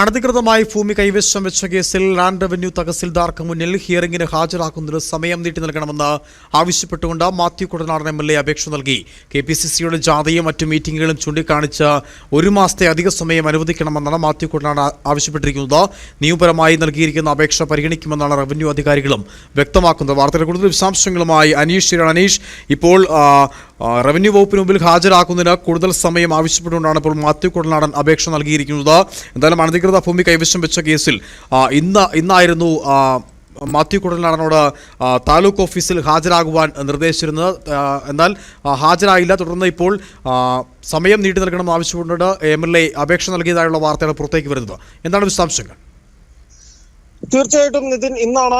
അനധികൃതമായി ഭൂമി കൈവശം വെച്ച കേസിൽ ലാൻഡ് റവന്യൂ തഹസിൽദാർക്ക് മുന്നിൽ ഹിയറിംഗിന് ഹാജരാക്കുന്നതിന് സമയം നീട്ടി നൽകണമെന്ന് ആവശ്യപ്പെട്ടുകൊണ്ട് Mathew Kuzhalnadan M L A അപേക്ഷ നൽകി. കെ പി സി സിയുടെ ജാഥയും മറ്റു മീറ്റിംഗുകളും ചൂണ്ടിക്കാണിച്ച് ഒരു മാസത്തെ അധിക സമയം അനുവദിക്കണമെന്നാണ് മാത്യു കുടനാട് ആവശ്യപ്പെട്ടിരിക്കുന്നത്. നിയമപരമായി നൽകിയിരിക്കുന്ന അപേക്ഷ പരിഗണിക്കുമെന്നാണ് റവന്യൂ അധികാരികളും വ്യക്തമാക്കുന്നത്. വാർത്തയുടെ കൂടുതൽ വിശദാംശങ്ങളുമായി അനീഷ് ശരിയാണ് അനീഷ് ഇപ്പോൾ റവന്യൂ വകുപ്പിന് മുമ്പിൽ ഹാജരാക്കുന്നതിന് കൂടുതൽ സമയം ആവശ്യപ്പെട്ടുകൊണ്ടാണ് ഇപ്പോൾ മാത്യു കുടനാടൻ അപേക്ഷ നൽകിയിരിക്കുന്നത്. എന്തായാലും അനധികൃത ഭൂമി കൈവശം വെച്ച കേസിൽ ഇന്ന് ഇന്നായിരുന്നു മാത്യു കുടനാടനോട് താലൂക്ക് ഓഫീസിൽ ഹാജരാകുവാൻ നിർദ്ദേശിച്ചിരുന്നത്. എന്നാൽ ഹാജരായില്ല. തുടർന്ന് ഇപ്പോൾ സമയം നീട്ടി നൽകണമെന്ന് ആവശ്യപ്പെട്ടുകൊണ്ട് എം എൽ എ അപേക്ഷ നൽകിയതായുള്ള വാർത്തയാണ് പുറത്തേക്ക് വരുന്നത്. എന്താണ് വിശദാംശങ്ങൾ? തീർച്ചയായിട്ടും നിതിൻ ഇന്നാണ്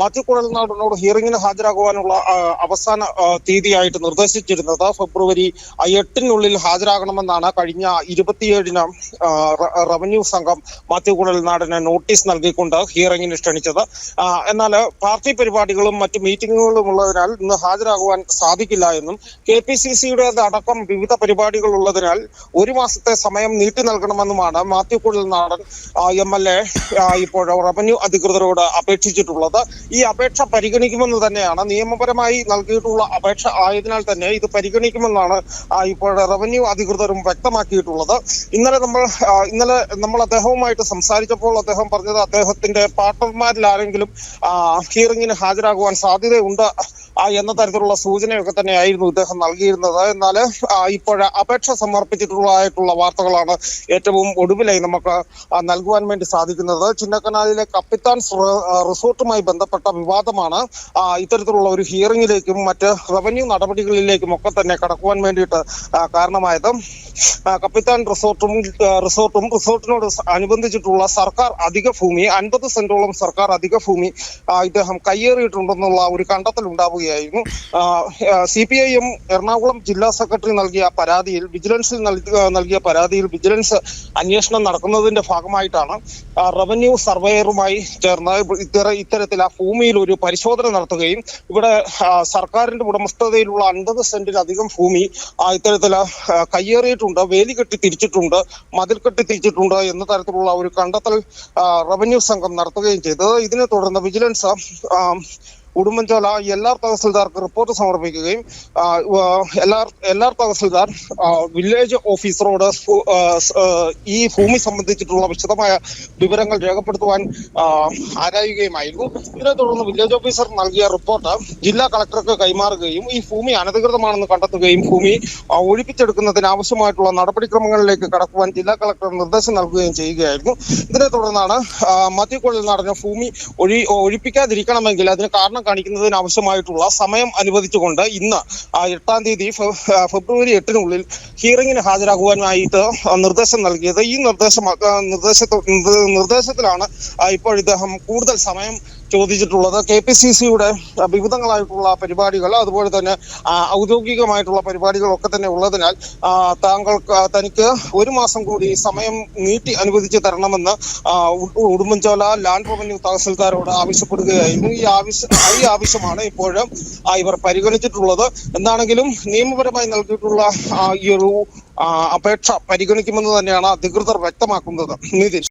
മാത്യു കുഴൽനാടിനോട് ഹിയറിംഗിന് ഹാജരാകുവാനുള്ള അവസാന തീയതിയായിട്ട് നിർദ്ദേശിച്ചിരുന്നത്. ഫെബ്രുവരി എട്ടിനുള്ളിൽ ഹാജരാകണമെന്നാണ് കഴിഞ്ഞ ഇരുപത്തിയേഴിന് റവന്യൂ സംഘം മാത്യു കുഴൽനാടിന് നോട്ടീസ് നൽകിക്കൊണ്ട് ഹിയറിംഗിന് ക്ഷണിച്ചത്. എന്നാൽ പാർട്ടി പരിപാടികളും മറ്റ് മീറ്റിങ്ങുകളും ഉള്ളതിനാൽ ഇന്ന് ഹാജരാകുവാൻ സാധിക്കില്ല എന്നും കെ പി സി സിയുടെ അടക്കം വിവിധ പരിപാടികൾ ഉള്ളതിനാൽ ഒരു മാസത്തെ സമയം നീട്ടി നൽകണമെന്നുമാണ് Mathew Kuzhalnadan M L A ഇപ്പോൾ റവന്യൂ അധികൃതരോട് അപേക്ഷിച്ചിട്ടുള്ളത്. ഈ അപേക്ഷ പരിഗണിക്കുമെന്ന് തന്നെയാണ് നിയമപരമായി നൽകിയിട്ടുള്ള അപേക്ഷ ആയതിനാൽ തന്നെ ഇത് പരിഗണിക്കുമെന്നാണ് ഇപ്പോൾ റവന്യൂ അധികൃതരും വ്യക്തമാക്കിയിട്ടുള്ളത്. ഇന്നലെ നമ്മൾ ഇന്നലെ നമ്മൾ അദ്ദേഹവുമായിട്ട് സംസാരിച്ചപ്പോൾ അദ്ദേഹം പറഞ്ഞത് അദ്ദേഹത്തിന്റെ പാർട്ണർമാരിൽ ആരെങ്കിലും ഹിയറിംഗിന് ഹാജരാകുവാൻ സാധ്യതയുണ്ട് എന്ന തരത്തിലുള്ള സൂചനയൊക്കെ തന്നെയായിരുന്നു ഇദ്ദേഹം നൽകിയിരുന്നത്. എന്നാൽ ഇപ്പോൾ അപേക്ഷ സമർപ്പിച്ചിട്ടുള്ളതായിട്ടുള്ള വാർത്തകളാണ് ഏറ്റവും ഒടുവിലായി നമുക്ക് നൽകുവാൻ വേണ്ടി സാധിക്കുന്നത്. ചിന്നക്കനാലിലെ കപ്പിത്താൻ റിസോർട്ടുമായി ബന്ധപ്പെട്ട വിവാദമാണ് ഇത്തരത്തിലുള്ള ഒരു ഹിയറിംഗിലേക്കും മറ്റ് റവന്യൂ നടപടികളിലേക്കും ഒക്കെ തന്നെ കടക്കുവാൻ വേണ്ടിയിട്ട് കാരണമായത്. കപ്പിത്താൻ റിസോർട്ടും റിസോർട്ടും റിസോർട്ടിനോട് അനുബന്ധിച്ചിട്ടുള്ള സർക്കാർ അധിക ഭൂമി അൻപത് സെന്റോളം സർക്കാർ അധിക ഭൂമി ഇദ്ദേഹം കയ്യേറിയിട്ടുണ്ടെന്നുള്ള ഒരു കണ്ടെത്തൽ ഉണ്ടാവുകയായിരുന്നു C P I M Ernakulam ജില്ലാ സെക്രട്ടറി നൽകിയ പരാതിയിൽ വിജിലൻസിൽ നൽകിയ പരാതിയിൽ വിജിലൻസ് അന്വേഷണം നടക്കുന്നതിന്റെ ഭാഗമായിട്ടാണ് റവന്യൂ സർവേയറുമായി ചേർന്ന് ഇത്തര ഇത്തരത്തിൽ ആ ഭൂമിയിൽ ഒരു പരിശോധന നടത്തുകയും ഇവിടെ സർക്കാരിന്റെ ഉടമസ്ഥതയിലുള്ള അൻപത് സെന്റിലധികം ഭൂമി ഇത്തരത്തിൽ കയ്യേറിയിട്ടുണ്ട് വേലി കെട്ടി തിരിച്ചിട്ടുണ്ട് മതിൽ കെട്ടി തിരിച്ചിട്ടുണ്ട് എന്ന തരത്തിലുള്ള ഒരു കണ്ടെത്തൽ റവന്യൂ സംഘം നടത്തുകയും ചെയ്തത് ഇതിനെ തുടർന്ന് വിജിലൻസ് ഉടുമ്പൻചോല എല്ലാ തഹസിൽദാർക്ക് റിപ്പോർട്ട് സമർപ്പിക്കുകയും എല്ലാ എല്ലാ തഹസിൽദാർ വില്ലേജ് ഓഫീസറോട് ഈ ഭൂമി സംബന്ധിച്ചിട്ടുള്ള വിശദമായ വിവരങ്ങൾ രേഖപ്പെടുത്തുവാൻ ആരായുകയുമായിരുന്നു. ഇതിനെ തുടർന്ന് വില്ലേജ് ഓഫീസർ നൽകിയ റിപ്പോർട്ട് ജില്ലാ കളക്ടർക്ക് കൈമാറുകയും ഈ ഭൂമി അനധികൃതമാണെന്ന് കണ്ടെത്തുകയും ഭൂമി ഒഴിപ്പിച്ചെടുക്കുന്നതിന് ആവശ്യമായിട്ടുള്ള നടപടിക്രമങ്ങളിലേക്ക് കടക്കുവാൻ ജില്ലാ കളക്ടർ നിർദ്ദേശം നൽകുകയും ചെയ്യുകയായിരുന്നു. ഇതിനെ തുടർന്നാണ് മധ്യക്കൊള്ളിൽ നടന്ന ഭൂമി ഒഴി ഒഴിപ്പിക്കാതിരിക്കണമെങ്കിൽ അതിന് കാരണം കാണിക്കുന്നതിന് ആവശ്യമായിട്ടുള്ള സമയം അനുവദിച്ചുകൊണ്ട് ഇന്ന് എട്ടാം തീയതി ഫെബ്രുവരി എട്ടിനുള്ളിൽ ഹിയറിംഗിന് ഹാജരാകുവാനായിട്ട് നിർദ്ദേശം നൽകിയത്. ഈ നിർദ്ദേശം നിർദ്ദേശ നിർദ്ദേശത്തിലാണ് ഇപ്പോൾ ഇദ്ദേഹം കൂടുതൽ സമയം ചോദിച്ചിട്ടുള്ളത് കെ പി സി സിയുടെ വിവിധങ്ങളായിട്ടുള്ള പരിപാടികൾ അതുപോലെ തന്നെ ഔദ്യോഗികമായിട്ടുള്ള പരിപാടികളൊക്കെ തന്നെ ഉള്ളതിനാൽ ആ, താങ്കൾക്ക് തനിക്ക് ഒരു മാസം കൂടി സമയം നീട്ടി അനുവദിച്ച് തരണമെന്ന് ഉടുമ്പൻചോല ലാൻഡ് റവന്യൂ തഹസിൽദാരോട് ആവശ്യപ്പെടുകയായിരുന്നു. ഈ ആവശ്യം ഈ ആവശ്യമാണ് ഇപ്പോഴും ആ, ഇവർ പരിഗണിച്ചിട്ടുള്ളത്. എന്താണെങ്കിലും നിയമപരമായി നൽകിയിട്ടുള്ള ഈ ഒരു അപേക്ഷ പരിഗണിക്കുമെന്ന് തന്നെയാണ് അധികൃതർ വ്യക്തമാക്കുന്നത്. നിതിൻ.